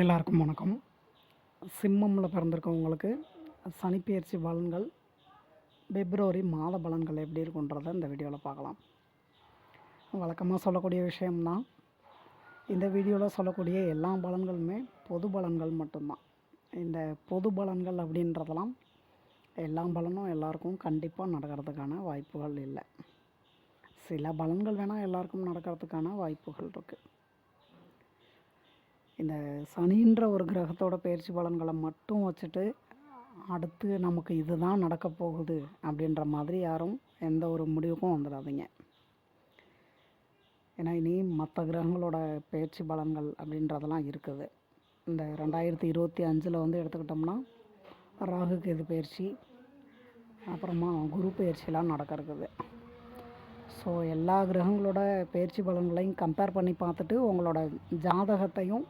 எல்லாருக்கும் வணக்கம். சிம்மமில் பிறந்திருக்கவங்களுக்கு சனிப்பெயர்ச்சி பலன்கள் பிப்ரவரி மாத பலன்கள் எப்படி இருக்குன்றதை இந்த வீடியோவில் பார்க்கலாம். வழக்கமாக சொல்லக்கூடிய விஷயம்தான். இந்த வீடியோவில் சொல்லக்கூடிய எல்லா பலன்களுமே பொது பலன்கள் மட்டும்தான். இந்த பொது பலன்கள் அப்படின்றதெல்லாம் எல்லா பலனும் எல்லாருக்கும் கண்டிப்பாக நடக்கிறதுக்கான வாய்ப்புகள் இல்லை. சில பலன்கள் வேணால் எல்லாருக்கும் நடக்கிறதுக்கான வாய்ப்புகள் இருக்குது இந்த சனின்ற ஒரு கிரகத்தோட பயிற்சி பலன்களை மட்டும் வச்சுட்டு அடுத்து நமக்கு இதுதான் நடக்க போகுது அப்படின்ற மாதிரி யாரும் எந்த ஒரு முடிவுக்கும் வந்துடாதீங்க. ஏன்னா இனி மற்ற கிரகங்களோட பயிற்சி பலன்கள் அப்படின்றதெல்லாம் இருக்குது. இந்த ரெண்டாயிரத்தி இருபத்தி அஞ்சில் வந்து எடுத்துக்கிட்டோம்னா ராகுக்கு இது பயிற்சி அப்புறமா குரு பயிற்சிலாம் நடக்க இருக்குது ஸோ எல்லா கிரகங்களோட பயிற்சி பலன்களையும் கம்பேர் பண்ணி பார்த்துட்டு உங்களோட ஜாதகத்தையும்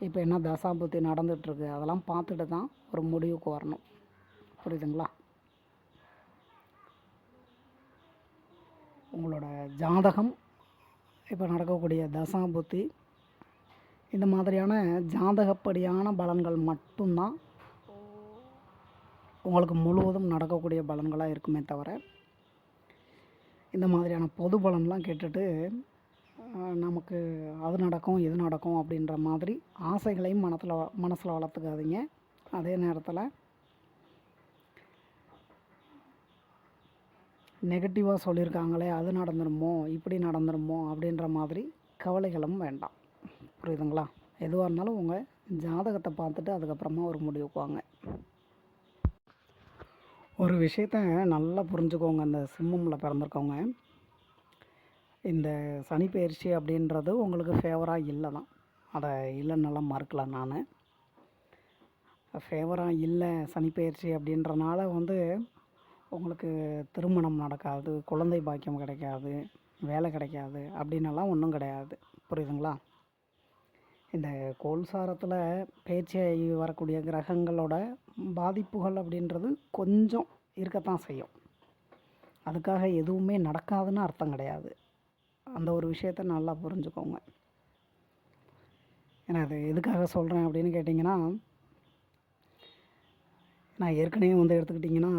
இப்போ என்ன தசாபுத்தி நடந்துகிட்ருக்கு அதெல்லாம் பார்த்துட்டு தான் ஒரு முடிவுக்கு வரணும். புரியுதுங்களா? உங்களோட ஜாதகம் இப்போ நடக்கக்கூடிய தசாபுத்தி இந்த மாதிரியான ஜாதகப்படியான பலன்கள் மட்டும்தான் உங்களுக்கு முழுவதும் நடக்கக்கூடிய பலன்களாக இருக்குமே தவிர இந்த மாதிரியான பொது பலன்லாம் கேட்டுட்டு நமக்கு அது நடக்கும் இது நடக்கும் அப்படின்ற மாதிரி ஆசைகளையும் மனத்தில் மனசில் வளர்த்துக்காதீங்க. அதே நேரத்தில் நெகட்டிவாக சொல்லியிருக்காங்களே அது நடந்துருமோ இப்படி நடந்துருமோ அப்படின்ற மாதிரி கவலைகளும் வேண்டாம். புரியுதுங்களா? எதுவாக இருந்தாலும் உங்கள் ஜாதகத்தை பார்த்துட்டு அதுக்கப்புறமா ஒரு முடிவுக்கு வாங்க. ஒரு விஷயத்த நல்லா புரிஞ்சுக்கோங்க. அந்த சிம்மமில் பிறந்திருக்கவங்க. இந்த சனி பயிற்சி அப்படின்றது உங்களுக்கு ஃபேவராக இல்லை தான். அதை இல்லைன்னெல்லாம் மறுக்கல நான். ஃபேவராக இல்லை சனி பயிற்சி அப்படின்றனால வந்து உங்களுக்கு திருமணம் நடக்காது குழந்தை பாக்கியம் கிடைக்காது வேலை கிடைக்காது அப்படின்னலாம் ஒன்றும் கிடையாது. புரியுதுங்களா? இந்த கோல்சாரத்தில் பேச்சாகி வரக்கூடிய கிரகங்களோட பாதிப்புகள் அப்படின்றது கொஞ்சம் இருக்கத்தான் செய்யும். அதுக்காக எதுவுமே நடக்காதுன்னு அர்த்தம் கிடையாது. அந்த ஒரு விஷயத்த நல்லா புரிஞ்சுக்கோங்க. ஏன்னா அது எதுக்காக சொல்கிறேன் அப்படின்னு கேட்டிங்கன்னா நான் ஏற்கனவே வந்து எடுத்துக்கிட்டிங்கன்னா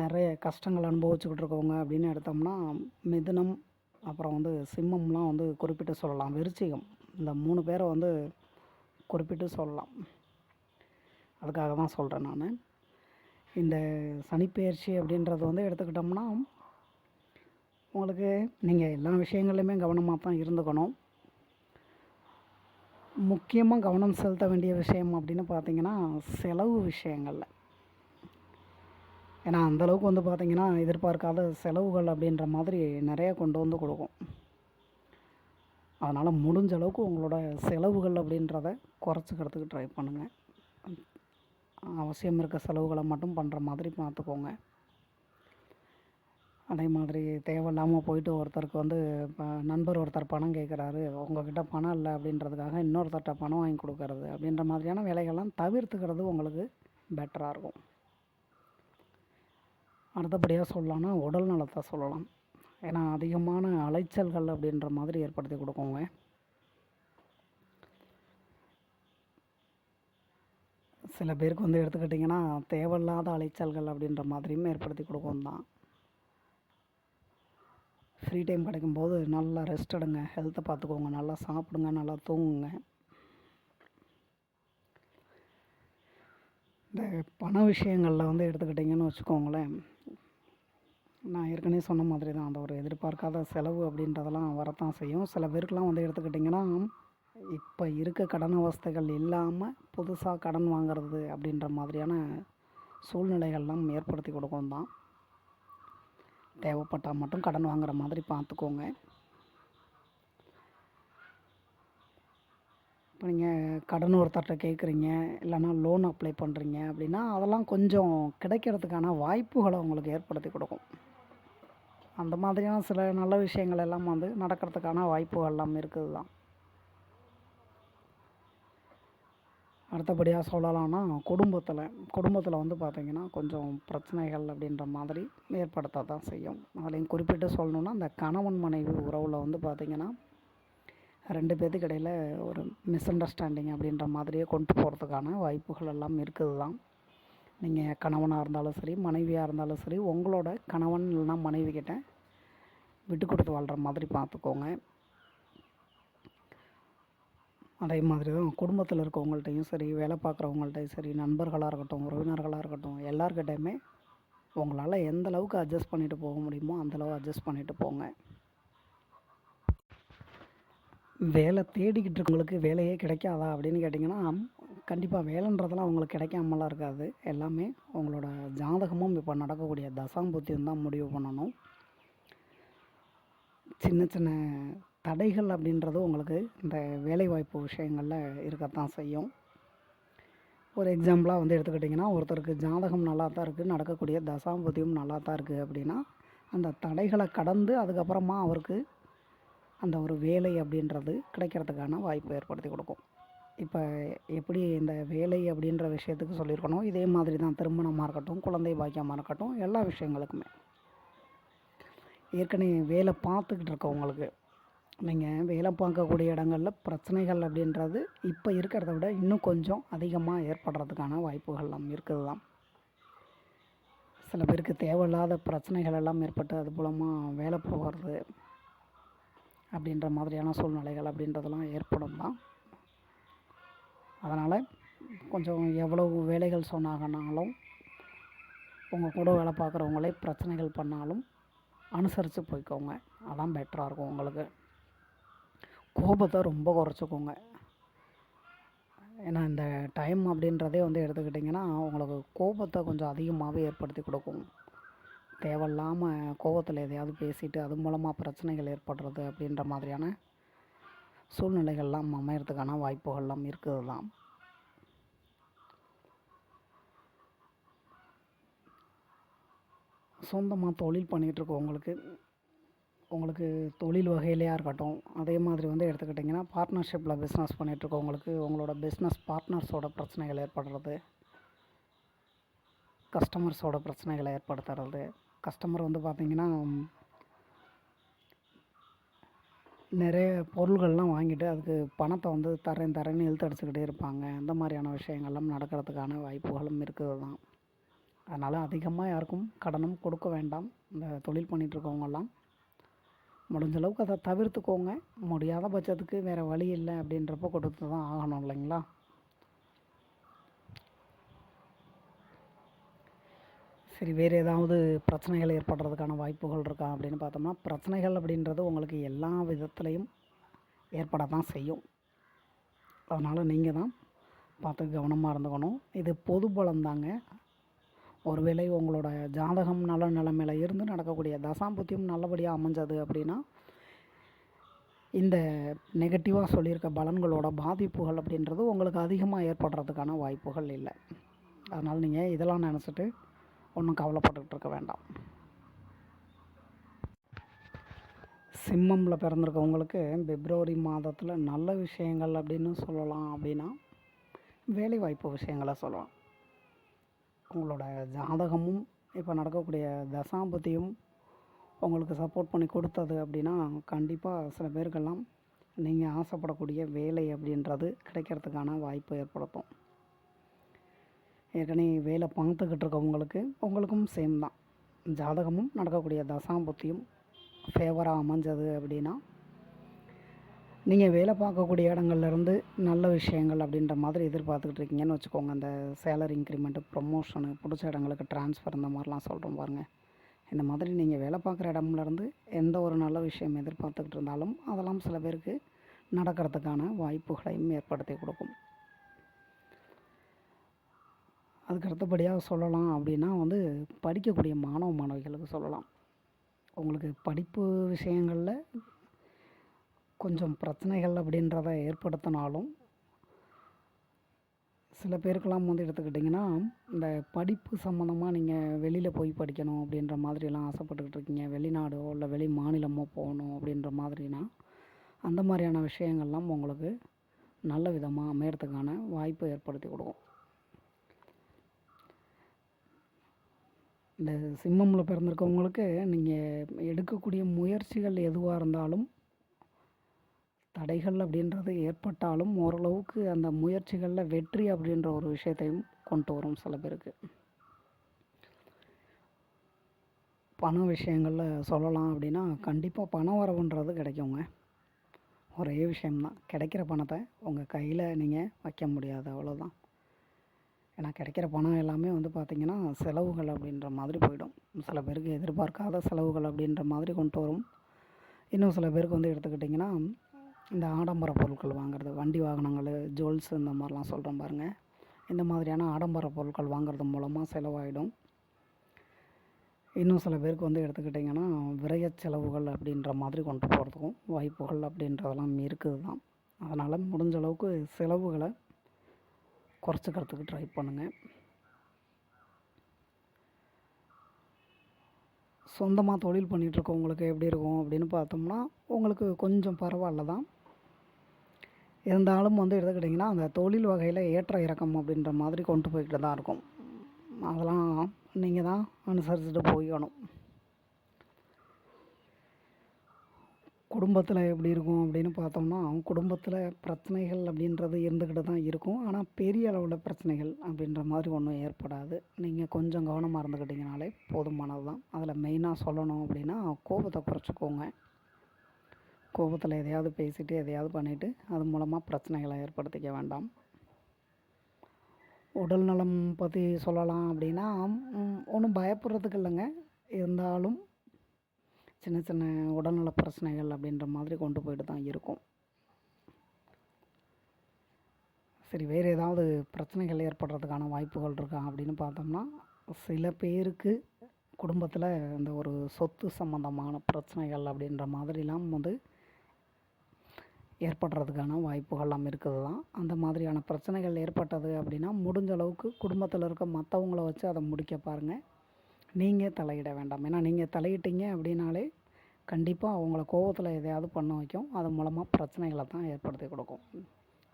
நிறைய கஷ்டங்கள் அனுபவிச்சுக்கிட்டு இருக்கவங்க அப்படின்னு எடுத்தோம்னா மிதுனம் அப்புறம் வந்து சிம்மம்லாம் வந்து குறிப்பிட்டு சொல்லலாம். விருச்சிகம் இந்த மூணு பேரை வந்து குறிப்பிட்டு சொல்லலாம். அதுக்காக தான் சொல்கிறேன் நான். இந்த சனிப்பெயர்ச்சி அப்படின்றது வந்து எடுத்துக்கிட்டோம்னா உங்களுக்கு நீங்கள் எல்லா விஷயங்கள்லையுமே கவனமாக தான் இருந்துக்கணும். முக்கியமாக கவனம் செலுத்த வேண்டிய விஷயம் அப்படின்னு பார்த்தீங்கன்னா செலவு விஷயங்களில். ஏன்னா அந்தளவுக்கு வந்து பார்த்திங்கன்னா எதிர்பார்க்காத செலவுகள் அப்படின்ற மாதிரி நிறைய கொண்டு வந்து கொடுக்கும். அதனால் முடிஞ்ச அளவுக்கு உங்களோட செலவுகள் அப்படின்றத குறைச்சிக்கிறதுக்கு ட்ரை பண்ணுங்கள் அவசியம் இருக்க செலவுகளை மட்டும் பண்ணுற மாதிரி பார்த்துக்கோங்க. அதே மாதிரி தேவையில்லாமல் போயிட்டு ஒருத்தருக்கு வந்து இப்போ நண்பர் ஒருத்தர் பணம் கேட்குறாரு உங்ககிட்ட பணம் இல்லை அப்படின்றதுக்காக இன்னொருத்தர்கிட்ட பணம் வாங்கி கொடுக்கறது அப்படின்ற மாதிரியான வேலைகள்லாம் தவிர்த்துக்கிறது உங்களுக்கு பெட்டராக இருக்கும். அடுத்தபடியாக சொல்லலாம்னா உடல் நலத்தை சொல்லலாம். ஏன்னா அதிகமான அலைச்சல்கள் அப்படின்ற மாதிரி ஏற்படுத்தி கொடுக்குங்க. சில பேருக்கு வந்து எடுத்துக்கிட்டிங்கன்னா தேவையில்லாத அலைச்சல்கள் அப்படின்ற மாதிரியும் ஏற்படுத்தி கொடுக்கும் தான் ஃப்ரீ டைம் கிடைக்கும்போது நல்லா ரெஸ்ட் எடுங்க. ஹெல்த்தை பார்த்துக்கோங்க. நல்லா சாப்பிடுங்க. நல்லா தூங்குங்க. இந்த பண விஷயங்களில் வந்து எடுத்துக்கிட்டிங்கன்னு வச்சுக்கோங்களேன். நான் ஏற்கனவே சொன்ன மாதிரி தான் அந்த ஒரு எதிர்பார்க்காத செலவு அப்படின்றதெல்லாம் வரத்தான் செய்யும். சில பேருக்குலாம் வந்து எடுத்துக்கிட்டிங்கன்னா இப்போ இருக்க கடன் அவஸ்தைகள் இல்லாமல் புதுசாக கடன் வாங்கிறது அப்படின்ற மாதிரியான சூழ்நிலைகள்லாம் ஏற்படுத்தி கொடுக்கும் தான் தேவைப்பட்டால் மட்டும் கடன் வாங்குற மாதிரி பார்த்துக்கோங்க. இப்போ நீங்கள் கடன் ஒருத்தர்கிட்ட கேட்குறீங்க இல்லைன்னா லோன் அப்ளை பண்ணுறீங்க அப்படின்னா அதெல்லாம் கொஞ்சம் கிடைக்கிறதுக்கான வாய்ப்புகளை உங்களுக்கு ஏற்படுத்தி கொடுக்கும். அந்த மாதிரியான சில நல்ல விஷயங்கள் எல்லாம் வந்து நடக்கிறதுக்கான வாய்ப்புகள் எல்லாம் இருக்குது தான் அடுத்தபடியாக சொல்லலாம்னா குடும்பத்தில் குடும்பத்தில் வந்து பார்த்திங்கன்னா கொஞ்சம் பிரச்சனைகள் அப்படின்ற மாதிரி ஏற்படுத்த தான் செய்யும். அதுலேயும் குறிப்பிட்டு சொல்லணுன்னா அந்த கணவன் மனைவி உறவில் வந்து பார்த்திங்கன்னா ரெண்டு பேர்த்துக்கு இடையில் ஒரு மிஸ் அண்டர்ஸ்டாண்டிங் அப்படின்ற மாதிரியே கொண்டு போகிறதுக்கான வாய்ப்புகள் எல்லாம் இருக்குது தான். நீங்கள் கணவனாக இருந்தாலும் சரி மனைவியாக இருந்தாலும் சரி உங்களோட கணவன் இல்லைனா மனைவி கிட்ட விட்டு கொடுத்து வாழ்கிற மாதிரி பார்த்துக்கோங்க. அதே மாதிரி தான் குடும்பத்தில் இருக்கவங்கள்ட்டையும் சரி வேலை பார்க்குறவங்கள்ட்டையும் சரி நண்பர்களாக இருக்கட்டும் உறவினர்களாக இருக்கட்டும் எல்லாருக்கிட்டையுமே உங்களால் எந்த அளவுக்கு அட்ஜஸ்ட் பண்ணிட்டு போக முடியுமோ அந்தளவு அட்ஜஸ்ட் பண்ணிட்டு போங்க. வேலை தேடிக்கிட்டு இருக்கவங்களுக்கு வேலையே கிடைக்காதா அப்படின்னு கேட்டிங்கன்னா கண்டிப்பாக வேலைன்றதெல்லாம் அவங்களுக்கு கிடைக்காமலாம் இருக்காது. எல்லாமே உங்களோட ஜாதகமும் இப்போ நடக்கக்கூடிய தசாம்புத்தியும் தான் முடிவு பண்ணணும். சின்ன சின்ன தடைகள் அப்படின்றது உங்களுக்கு இந்த வேலைவாய்ப்பு விஷயங்களில் இருக்கத்தான் செய்யும். ஒரு எக்ஸாம்பிளாக வந்து எடுத்துக்கிட்டிங்கன்னா ஒருத்தருக்கு ஜாதகம் நல்லா தான் இருக்குது நடக்கக்கூடிய தசாம்புத்தியும் நல்லா தான் இருக்குது அப்படின்னா அந்த தடைகளை கடந்து அதுக்கப்புறமா அவருக்கு அந்த ஒரு வேலை அப்படின்றது கிடைக்கிறதுக்கான வாய்ப்பு ஏற்படுத்தி கொடுக்கும். இப்போ எப்படி இந்த வேலை அப்படின்ற விஷயத்துக்கு சொல்லியிருக்கணும் இதே மாதிரி தான் திருமணமாக இருக்கட்டும் குழந்தை பாக்கியமாக இருக்கட்டும் எல்லா விஷயங்களுக்குமே. ஏற்கனவே வேலை பார்த்துக்கிட்டு இருக்கவங்களுக்கு நீங்கள் வேலை பார்க்கக்கூடிய இடங்களில் பிரச்சனைகள் அப்படின்றது இப்போ இருக்கிறத விட இன்னும் கொஞ்சம் அதிகமாக ஏற்படுறதுக்கான வாய்ப்புகள்லாம் இருக்குது தான் சில பேருக்கு தேவையில்லாத பிரச்சனைகள் எல்லாம் ஏற்பட்டு அது மூலமாக வேலை போகிறது அப்படின்ற மாதிரியான சூழ்நிலைகள் அப்படின்றதெல்லாம் ஏற்படும் தான். அதனால் கொஞ்சம் எவ்வளவு வேலைகள் சொன்னாங்கனாலும் உங்கள் கூட வேலை பார்க்குறவங்களே பிரச்சனைகள் பண்ணாலும் அனுசரித்து போய்க்கோங்க. அதான் பெட்டராக இருக்கும் உங்களுக்கு. கோபத்தை ரொம்ப குறைச்சிக்கோங்க. ஏன்னா இந்த டைம் அப்படின்றதே வந்து எடுத்துக்கிட்டிங்கன்னா உங்களுக்கு கோபத்தை கொஞ்சம் அதிகமாகவே ஏற்படுத்தி கொடுக்கும். தேவையில்லாமல் கோபத்தில் எதையாவது பேசிட்டு அது மூலமாக பிரச்சனைகள் ஏற்படுறது அப்படின்ற மாதிரியான சூழ்நிலைகள்லாம் அமையறதுக்கான வாய்ப்புகள்லாம் இருக்குது தான் சொந்தமாக தொழில் பண்ணிகிட்ருக்கோம் உங்களுக்கு உங்களுக்கு தொழில் வகையிலையாக இருக்கட்டும் அதே மாதிரி வந்து எடுத்துக்கிட்டிங்கன்னா பார்ட்னர்ஷிப்பில் பிஸ்னஸ் பண்ணிகிட்ருக்கவங்களுக்கு உங்களோட பிஸ்னஸ் பார்ட்னர்ஸோட பிரச்சனைகள் ஏற்படுறது கஸ்டமர்ஸோட பிரச்சனைகளை ஏற்படுத்துறது கஸ்டமர் வந்து பார்த்திங்கன்னா நிறைய பொருள்கள்லாம் வாங்கிட்டு அதுக்கு பணத்தை வந்து தரேன் தரேன்னு இழுத்து அடிச்சுக்கிட்டே இருப்பாங்க. அந்த மாதிரியான விஷயங்கள்லாம் நடக்கிறதுக்கான வாய்ப்புகளும் இருக்குது தான் அதனால் அதிகமாக யாருக்கும் கடனும் கொடுக்க வேண்டாம். இந்த தொழில் பண்ணிகிட்ருக்கவங்கெல்லாம் முடிஞ்ச அளவுக்கு அதை தவிர்த்துக்கோங்க. முடியாத பட்சத்துக்கு வேறு வழி இல்லை அப்படின்றப்ப கொடுத்து தான் ஆகணும் இல்லைங்களா? சரி வேறு ஏதாவது பிரச்சனைகள் ஏற்படுறதுக்கான வாய்ப்புகள் இருக்கா அப்படின்னு பார்த்தோம்னா பிரச்சனைகள் அப்படின்றது உங்களுக்கு எல்லா விதத்துலேயும் ஏற்பட தான் செய்யும். அதனால் நீங்கள் தான் பார்த்து கவனமாக இருந்துக்கணும். இது பொது பலம் தாங்க ஒருவேளை உங்களோட ஜாதகம் நல்ல நிலைமையில இருந்து நடக்கக்கூடிய தசாம்புத்தியும் நல்லபடியாக அமைஞ்சது அப்படின்னா இந்த நெகட்டிவாக சொல்லியிருக்க பலன்களோட பாதிப்புகள் அப்படின்றது உங்களுக்கு அதிகமாக ஏற்படுறதுக்கான வாய்ப்புகள் இல்லை. அதனால் நீங்கள் இதெல்லாம் நினச்சிட்டு ஒன்றும் கவலைப்பட்டுக்கிட்டு இருக்க வேண்டாம். சிம்மமில் பிறந்திருக்கவங்களுக்கு பிப்ரவரி மாதத்தில் நல்ல விஷயங்கள் அப்படின்னு சொல்லலாம் அப்படின்னா வேலைவாய்ப்பு விஷயங்களை சொல்லலாம். உங்களோட ஜாதகமும் இப்போ நடக்கக்கூடிய தசாபதியும் உங்களுக்கு சப்போர்ட் பண்ணி கொடுத்தது அப்படின்னா கண்டிப்பாக சில பேருக்கெல்லாம் நீங்கள் ஆசைப்படக்கூடிய வேலை அப்படின்றது கிடைக்கிறதுக்கான வாய்ப்பு ஏற்படுத்தும். ஏற்கனவே வேலை பார்த்துக்கிட்டு இருக்கவங்களுக்கு உங்களுக்கும் சேம் தான். ஜாதகமும் நடக்கக்கூடிய தசாம்பத்தியும் ஃபேவராக அமைஞ்சது அப்படின்னா நீங்கள் வேலை பார்க்கக்கூடிய இடங்கள்லேருந்து நல்ல விஷயங்கள் அப்படின்ற மாதிரி எதிர்பார்த்துக்கிட்டு இருக்கீங்கன்னு வச்சுக்கோங்க. அந்த சேலரி இன்க்ரிமெண்ட்டு ப்ரொமோஷனு பிடிச்ச இடங்களுக்கு ட்ரான்ஸ்ஃபர் இந்த மாதிரிலாம் சொல்கிறோம் பாருங்கள் இந்த மாதிரி நீங்கள் வேலை பார்க்குற இடம்லேருந்து எந்த ஒரு நல்ல விஷயம் எதிர்பார்த்துக்கிட்டு இருந்தாலும் அதெல்லாம் சில பேருக்கு நடக்கிறதுக்கான வாய்ப்புகளையும் ஏற்படுத்தி கொடுக்கும். அதுக்கு அடுத்தபடியாக சொல்லலாம் அப்படின்னா வந்து படிக்கக்கூடிய மாணவ மாணவிகளுக்கு சொல்லலாம். உங்களுக்கு படிப்பு விஷயங்களில் கொஞ்சம் பிரச்சனைகள் அப்படின்றத ஏற்படுத்தினாலும் சில பேருக்கெல்லாம் வந்து எடுத்துக்கிட்டிங்கன்னா இந்த படிப்பு சம்மந்தமாக நீங்கள் வெளியில் போய் படிக்கணும் அப்படின்ற மாதிரிலாம் ஆசைப்பட்டுக்கிட்டு இருக்கீங்க. வெளிநாடோ இல்லை வெளி மாநிலமோ போகணும் அப்படின்ற மாதிரினா அந்த மாதிரியான விஷயங்கள்லாம் உங்களுக்கு நல்ல விதமாக அமையறதுக்கான வாய்ப்பு ஏற்படுத்தி கொடுக்கும். இந்த சிம்மமில் பிறந்திருக்கவங்களுக்கு நீங்கள் எடுக்கக்கூடிய முயற்சிகள் எதுவாக இருந்தாலும் தடைகள் அப்படின்றது ஏற்பட்டாலும் ஓரளவுக்கு அந்த முயற்சிகளில் வெற்றி அப்படின்ற ஒரு விஷயத்தையும் கொண்டு வரும் சில பேருக்கு. பண விஷயங்களில் சொல்லலாம் அப்படின்னா கண்டிப்பாக பண வரவுன்றது கிடைக்குங்க. ஒரே விஷயம்தான். கிடைக்கிற பணத்தை உங்கள் கையில் நீங்கள் வைக்க முடியாது அவ்வளோதான் ஏன்னா கிடைக்கிற பணம் எல்லாமே வந்து பார்த்திங்கன்னா செலவுகள் அப்படின்ற மாதிரி போயிடும். சில பேருக்கு எதிர்பார்க்காத செலவுகள் அப்படின்ற மாதிரி கொண்டு வரும். இன்னும் சில பேருக்கு வந்து எடுத்துக்கிட்டிங்கன்னா இந்த ஆடம்பர பொருட்கள் வாங்குறது வண்டி வாகனங்கள் ஜுவல்ஸ் இந்த மாதிரிலாம் சொல்கிறேன் பாருங்கள் இந்த மாதிரியான ஆடம்பர பொருட்கள் வாங்குறது மூலமாக செலவாயிடும். இன்னும் சில பேருக்கு வந்து எடுத்துக்கிட்டிங்கன்னா விரைய செலவுகள் அப்படின்ற மாதிரி கொண்டு போகிறதுக்கும் வாய்ப்புகள் அப்படின்றதெல்லாம் இருக்குது தான். அதனால் முடிஞ்ச அளவுக்கு செலவுகளை குறைச்சிக்கிறதுக்கு ட்ரை பண்ணுங்கள் சொந்தமாக தொழில் பண்ணிகிட்ருக்கவங்களுக்கு எப்படி இருக்கும் அப்படின்னு பார்த்தோம்னா உங்களுக்கு கொஞ்சம் பரவாயில்ல தான். இருந்தாலும் வந்து எடுத்துக்கிட்டிங்கன்னா அந்த தொழில் வகையில் ஏற்ற இறக்கம் அப்படின்ற மாதிரி கொண்டு போய்கிட்டு தான் இருக்கும். அதெல்லாம் நீங்கள் தான் அனுசரிச்சுட்டு போய்க்கணும். குடும்பத்தில் எப்படி இருக்கும் அப்படின்னு பார்த்தோம்னா குடும்பத்தில் பிரச்சனைகள் அப்படின்றது இருந்துக்கிட்டு தான் இருக்கும். ஆனால் பெரிய அளவில் பிரச்சனைகள் அப்படின்ற மாதிரி ஒன்றும் ஏற்படாது. நீங்கள் கொஞ்சம் கவனமாக இருந்துக்கிட்டிங்கனாலே போதுமானது தான் அதில் மெயினாக சொல்லணும் அப்படின்னா கோபத்தை குறைச்சிக்கோங்க. கோபத்தில் எதையாவது பேசிட்டு எதையாவது பண்ணிவிட்டு அது மூலமாக பிரச்சனைகளை ஏற்படுத்திக்க வேண்டாம். உடல் நலம் பற்றி சொல்லலாம் அப்படின்னா ஒன்றும் பயப்படுறதுக்கு இல்லைங்க. இருந்தாலும் சின்ன சின்ன உடல்நல பிரச்சனைகள் அப்படின்ற மாதிரி கொண்டு போயிட்டு தான் இருக்கும். சரி வேறு ஏதாவது பிரச்சனைகள் ஏற்படுறதுக்கான வாய்ப்புகள் இருக்கா அப்படின்னு பார்த்தோம்னா சில பேருக்கு குடும்பத்தில் இந்த ஒரு சொத்து சம்மந்தமான பிரச்சனைகள் அப்படின்ற மாதிரிலாம் வந்து ஏற்படுறதுக்கான வாய்ப்புகள்லாம் இருக்குது தான். அந்த மாதிரியான பிரச்சனைகள் ஏற்பட்டது அப்படின்னா முடிஞ்ச அளவுக்கு குடும்பத்தில் இருக்க மற்றவங்கள வச்சு அதை முடிக்க பாருங்கள் நீங்கள் தலையிட வேண்டாம். ஏன்னா நீங்கள் தலையிட்டீங்க அப்படின்னாலே கண்டிப்பாக அவங்கள கோவத்தில் எதையாவது பண்ண வைக்கும். அது மூலமாக பிரச்சனைகளை தான் ஏற்படுத்தி கொடுக்கும்.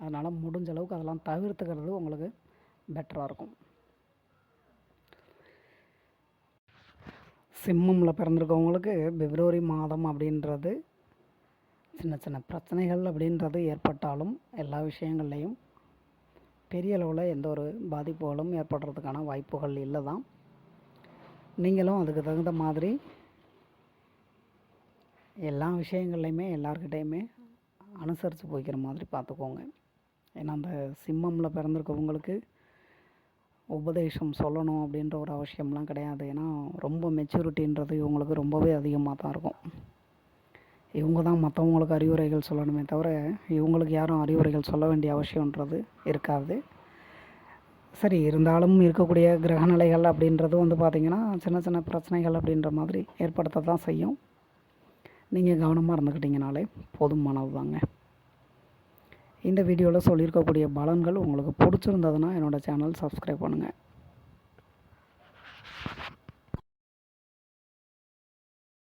அதனால் முடிஞ்ச அளவுக்கு அதெல்லாம் தவிர்த்துக்கிறது உங்களுக்கு பெட்டராக இருக்கும். சிம்மமில் பிறந்திருக்கவங்களுக்கு பிப்ரவரி மாதம் அப்படின்றது சின்ன சின்ன பிரச்சனைகள் அப்படின்றது ஏற்பட்டாலும் எல்லா விஷயங்கள்லையும் பெரிய அளவில் எந்த ஒரு பாதிப்புகளும் ஏற்படுறதுக்கான வாய்ப்புகள் இல்லை தான் நீங்களும் அதுக்கு தகுந்த மாதிரி எல்லா விஷயங்கள்லையுமே எல்லாருக்கிட்டேயுமே அனுசரித்து போய்க்கிற மாதிரி பார்த்துக்கோங்க ஏன்னா அந்த சிம்மமில் பிறந்திருக்கவங்களுக்கு உபதேசம் சொல்லணும் அப்படின்ற ஒரு அவசியம்லாம் கிடையாது. ஏன்னா ரொம்ப மெச்சூரிட்டின்றது இவங்களுக்கு ரொம்பவே அதிகமாக தான் இருக்கும். இவங்க தான் மற்றவங்களுக்கு அறிவுரைகள் சொல்லணுமே தவிர இவங்களுக்கு யாரும் அறிவுரைகள் சொல்ல வேண்டிய அவசியன்றது இருக்காது. சரி இருந்தாலும் இருக்கக்கூடிய கிரகநிலைகள் அப்படின்றது வந்து பார்த்திங்கன்னா சின்ன சின்ன பிரச்சனைகள் அப்படின்ற மாதிரி ஏற்படுத்த தான் செய்யும். நீங்கள் கவனமாக இருந்துக்கிட்டிங்கனாலே போதுமானது தாங்க. இந்த வீடியோவில் சொல்லியிருக்கக்கூடிய பலன்கள் உங்களுக்கு பிடிச்சிருந்ததுன்னா என்னோடய சேனல் சப்ஸ்கிரைப் பண்ணுங்கள்